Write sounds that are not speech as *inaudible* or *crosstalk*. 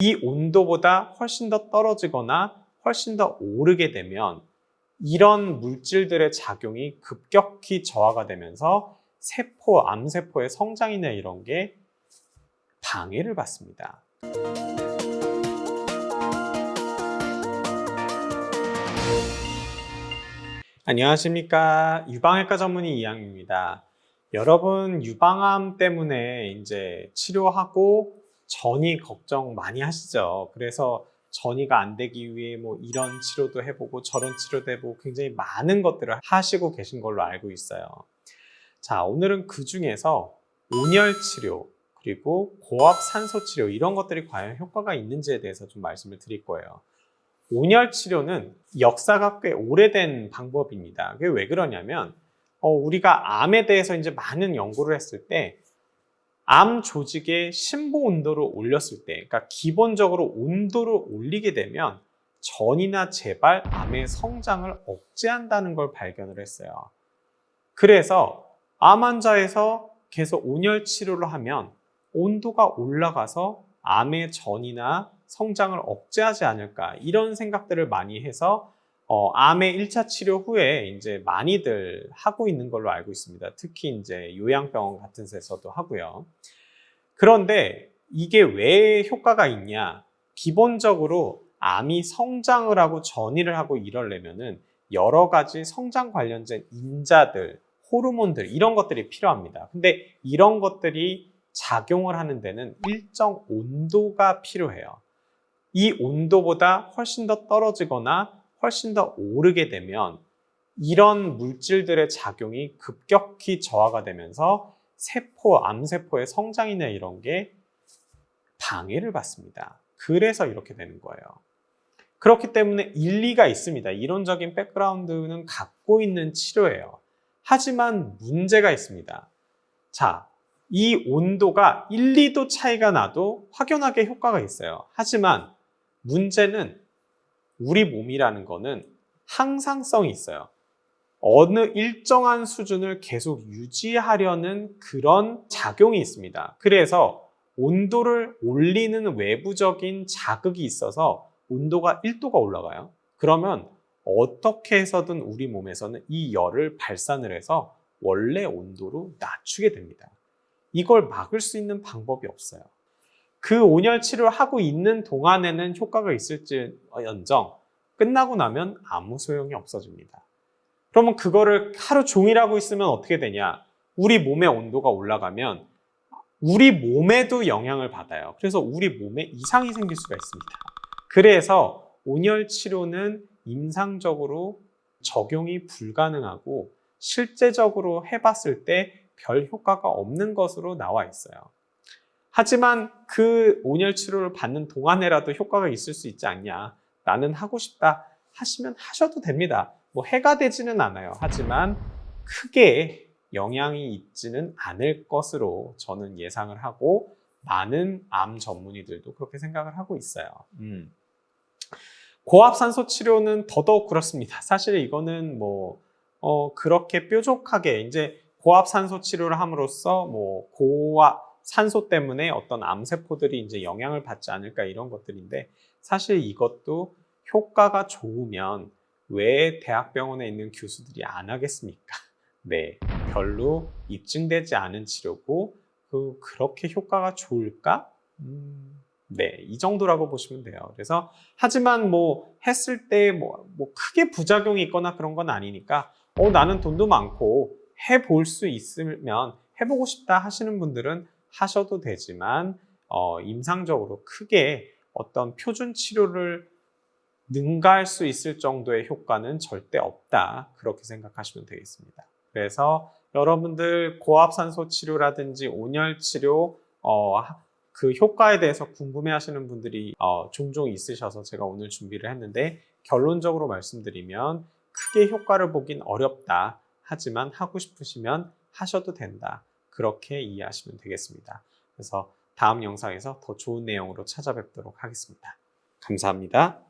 이 온도보다 훨씬 더 떨어지거나 훨씬 더 오르게 되면 이런 물질들의 작용이 급격히 저하가 되면서 세포, 암세포의 성장이나 이런 게 방해를 받습니다. 안녕하십니까. 유방외과 전문의 이양입니다. 여러분, 유방암 때문에 이제 치료하고 전이 걱정 많이 하시죠. 그래서 전이가 안 되기 위해 뭐 이런 치료도 해보고 저런 치료도 해보고 굉장히 많은 것들을 하시고 계신 걸로 알고 있어요. 자, 오늘은 그 중에서 온열 치료, 그리고 고압 산소 치료 이런 것들이 과연 효과가 있는지에 대해서 좀 말씀을 드릴 거예요. 온열 치료는 역사가 꽤 오래된 방법입니다. 그게 왜 그러냐면 어, 우리가 암에 대해서 이제 많은 연구를 했을 때 암 조직의 심보 온도를 올렸을 때, 그러니까 기본적으로 온도를 올리게 되면 전이나 재발, 암의 성장을 억제한다는 걸 발견을 했어요. 그래서 암 환자에서 계속 온열 치료를 하면 온도가 올라가서 암의 전이나 성장을 억제하지 않을까 이런 생각들을 많이 해서 어, 암의 1차 치료 후에 이제 많이들 하고 있는 걸로 알고 있습니다. 특히 이제 요양병원 같은 데서도 하고요. 그런데 이게 왜 효과가 있냐? 기본적으로 암이 성장을 하고 전이를 하고 이러려면은 여러 가지 성장 관련된 인자들, 호르몬들 이런 것들이 필요합니다. 근데 이런 것들이 작용을 하는 데는 일정 온도가 필요해요. 이 온도보다 훨씬 더 떨어지거나 훨씬 더 오르게 되면 이런 물질들의 작용이 급격히 저하가 되면서 세포, 암세포의 성장이나 이런 게 방해를 받습니다. 그래서 이렇게 되는 거예요. 그렇기 때문에 일리가 있습니다. 이론적인 백그라운드는 갖고 있는 치료예요. 하지만 문제가 있습니다. 자, 이 온도가 1, 2도 차이가 나도 확연하게 효과가 있어요. 하지만 문제는 우리 몸이라는 거는 항상성이 있어요. 어느 일정한 수준을 계속 유지하려는 그런 작용이 있습니다. 그래서 온도를 올리는 외부적인 자극이 있어서 온도가 1도가 올라가요. 그러면 어떻게 해서든 우리 몸에서는 이 열을 발산을 해서 원래 온도로 낮추게 됩니다. 이걸 막을 수 있는 방법이 없어요. 그 온열 치료를 하고 있는 동안에는 효과가 있을지언정 끝나고 나면 아무 소용이 없어집니다. 그러면 그거를 하루 종일 하고 있으면 어떻게 되냐? 우리 몸의 온도가 올라가면 우리 몸에도 영향을 받아요. 그래서 우리 몸에 이상이 생길 수가 있습니다. 그래서 온열 치료는 임상적으로 적용이 불가능하고 실제적으로 해봤을 때 별 효과가 없는 것으로 나와 있어요. 하지만 그 온열 치료를 받는 동안에라도 효과가 있을 수 있지 않냐. 나는 하고 싶다 하시면 하셔도 됩니다. 뭐 해가 되지는 않아요. 하지만 크게 영향이 있지는 않을 것으로 저는 예상을 하고 많은 암 전문의들도 그렇게 생각을 하고 있어요. 음. 고압산소 치료는 더더욱 그렇습니다. 사실 이거는 뭐 어, 그렇게 뾰족하게 이제 고압산소 치료를 함으로써 뭐 고압 산소 때문에 어떤 암세포들이 이제 영향을 받지 않을까 이런 것들인데 사실 이것도 효과가 좋으면 왜 대학병원에 있는 교수들이 안 하겠습니까? *laughs* 네, 별로 입증되지 않은 치료고 그 그렇게 효과가 좋을까? 음, 네, 이 정도라고 보시면 돼요. 그래서 하지만 뭐 했을 때뭐 뭐 크게 부작용이 있거나 그런 건 아니니까 어 나는 돈도 많고 해볼 수 있으면 해보고 싶다 하시는 분들은 하셔도 되지만 어, 임상적으로 크게 어떤 표준 치료를 능가할 수 있을 정도의 효과는 절대 없다. 그렇게 생각하시면 되겠습니다. 그래서 여러분들 고압산소 치료라든지 온열 치료 어, 그 효과에 대해서 궁금해 하시는 분들이 어, 종종 있으셔서 제가 오늘 준비를 했는데 결론적으로 말씀드리면 크게 효과를 보긴 어렵다. 하지만 하고 싶으시면 하셔도 된다. 그렇게 이해하시면 되겠습니다. 그래서 다음 영상에서 더 좋은 내용으로 찾아뵙도록 하겠습니다. 감사합니다.